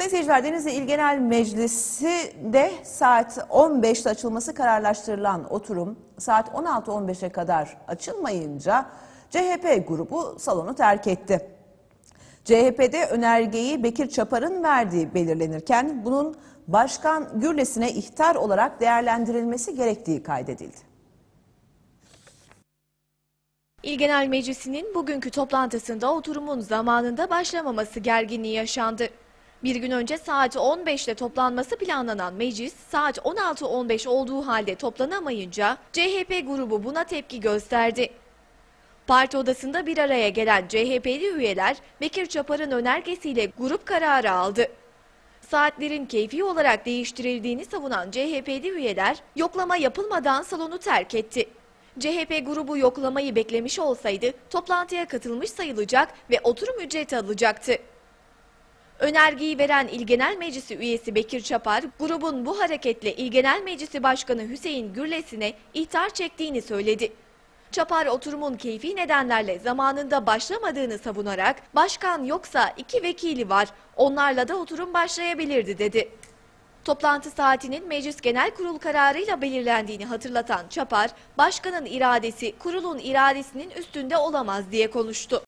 Sayın seyirciler Denizli İl Genel Meclisi de saat 15'te açılması kararlaştırılan oturum saat 16.15'e kadar açılmayınca CHP grubu salonu terk etti. CHP'de önergeyi Bekir Çapar'ın verdiği belirlenirken bunun Başkan Gürles'ine ihtar olarak değerlendirilmesi gerektiği kaydedildi. İl Genel Meclisi'nin bugünkü toplantısında oturumun zamanında başlamaması gerginliği yaşandı. Bir gün önce saat 15'te toplanması planlanan meclis saat 16.15 olduğu halde toplanamayınca CHP grubu buna tepki gösterdi. Parti odasında bir araya gelen CHP'li üyeler Bekir Çapar'ın önergesiyle grup kararı aldı. Saatlerin keyfi olarak değiştirildiğini savunan CHP'li üyeler yoklama yapılmadan salonu terk etti. CHP grubu yoklamayı beklemiş olsaydı toplantıya katılmış sayılacak ve oturum ücreti alacaktı. Önergeyi veren İl Genel Meclisi üyesi Bekir Çapar, grubun bu hareketle İl Genel Meclisi Başkanı Hüseyin Gürles'ine ihtar çektiğini söyledi. Çapar oturumun keyfi nedenlerle zamanında başlamadığını savunarak başkan yoksa iki vekili var onlarla da oturum başlayabilirdi dedi. Toplantı saatinin Meclis Genel Kurul kararıyla belirlendiğini hatırlatan Çapar, başkanın iradesi kurulun iradesinin üstünde olamaz diye konuştu.